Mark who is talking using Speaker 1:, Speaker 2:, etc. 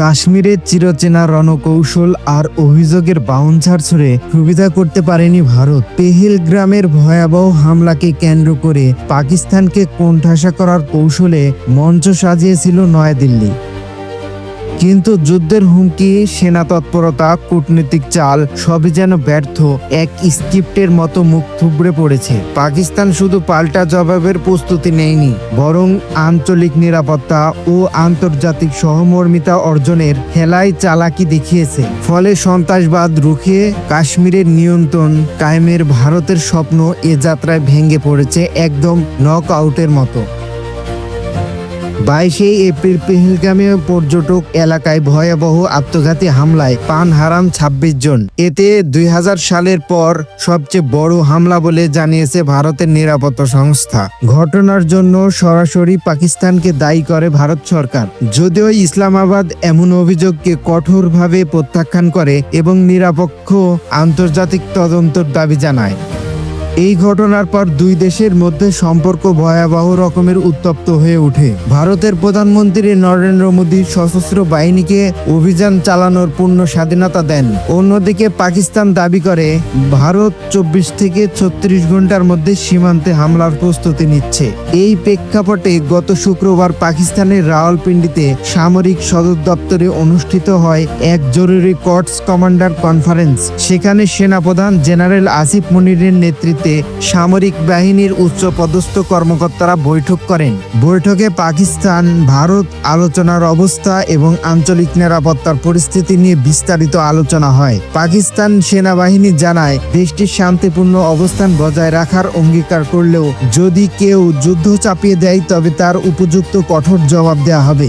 Speaker 1: কাশ্মীরের চিরচেনা রণকৌশল আর অভিযোগের বাউন্সার ছড়ে সুবিধা করতে পারেনি ভারত। পেহেল গ্রামের ভয়াবহ হামলাকে কেন্দ্র করে পাকিস্তানকে কোণঠাসা করার কৌশলে মঞ্চ সাজিয়েছিল নয়াদিল্লি। কিন্তু যুদ্ধের হুমকি, সেনা তৎপরতা, কূটনীতিক চাল, সবই যেন ব্যর্থ, এক স্ক্রিপ্টের মতো মুখ থুবড়ে পড়েছে। পাকিস্তান শুধু পাল্টা জবাবের প্রস্তুতি নেয়নি, বরং আঞ্চলিক নিরাপত্তা ও আন্তর্জাতিক সহমর্মিতা অর্জনের খেলায় চালাকি দেখিয়েছে। ফলে সন্ত্রাসবাদ রুখে কাশ্মীরের নিয়ন্ত্রণ কায়েমের ভারতের স্বপ্ন এ যাত্রায় ভেঙে পড়েছে একদম নক আউটের মতো। বাইশে এপ্রিল পেহেলগামে পর্যটক এলাকায় ভয়াবহ আত্মঘাতী হামলায় পান হারান ছাব্বিশ জন। এতে দুই হাজার সালের পর সবচেয়ে বড় হামলা বলে জানিয়েছে ভারতের নিরাপত্তা সংস্থা। ঘটনার জন্য সরাসরি পাকিস্তানকে দায়ী করে ভারত সরকার। যদিও ইসলামাবাদ এমন অভিযোগকে কঠোরভাবে প্রত্যাখ্যান করে এবং নিরপেক্ষ আন্তর্জাতিক তদন্তর দাবি জানায়। এই ঘটনার পর দুই দেশের মধ্যে সম্পর্ক ভয়াবহ রকমের উত্তপ্ত হয়ে ওঠে। ভারতের প্রধানমন্ত্রী নরেন্দ্র মোদী সশস্ত্র বাহিনীকে অভিযান চালানোর পূর্ণ স্বাধীনতা দেন। অন্যদিকে পাকিস্তান দাবি করে, ভারত চব্বিশ থেকে ছত্রিশ ঘণ্টার মধ্যে সীমান্তে হামলার প্রস্তুতি নিচ্ছে। এই প্রেক্ষাপটে গত শুক্রবার পাকিস্তানের রাওয়ালপিন্ডিতে সামরিক সদর দপ্তরে অনুষ্ঠিত হয় এক জরুরি কর্টস কমান্ডার কনফারেন্স। সেখানে সেনাপ্রধান জেনারেল আসিফ মনিরের নেতৃত্বে সামরিক বাহিনীর উচ্চ পদস্থ কর্মকর্তারা বৈঠক করেন। বৈঠকে পাকিস্তান, ভারত আলোচনার অবস্থা এবং আঞ্চলিক নিরাপত্তার পরিস্থিতি নিয়ে বিস্তারিত আলোচনা হয়। পাকিস্তান সেনাবাহিনী জানায়, দেশটির শান্তিপূর্ণ অবস্থান বজায় রাখার অঙ্গীকার করলেও যদি কেউ যুদ্ধ চাপিয়ে দেয় তবে তার উপযুক্ত কঠোর জবাব দেওয়া হবে।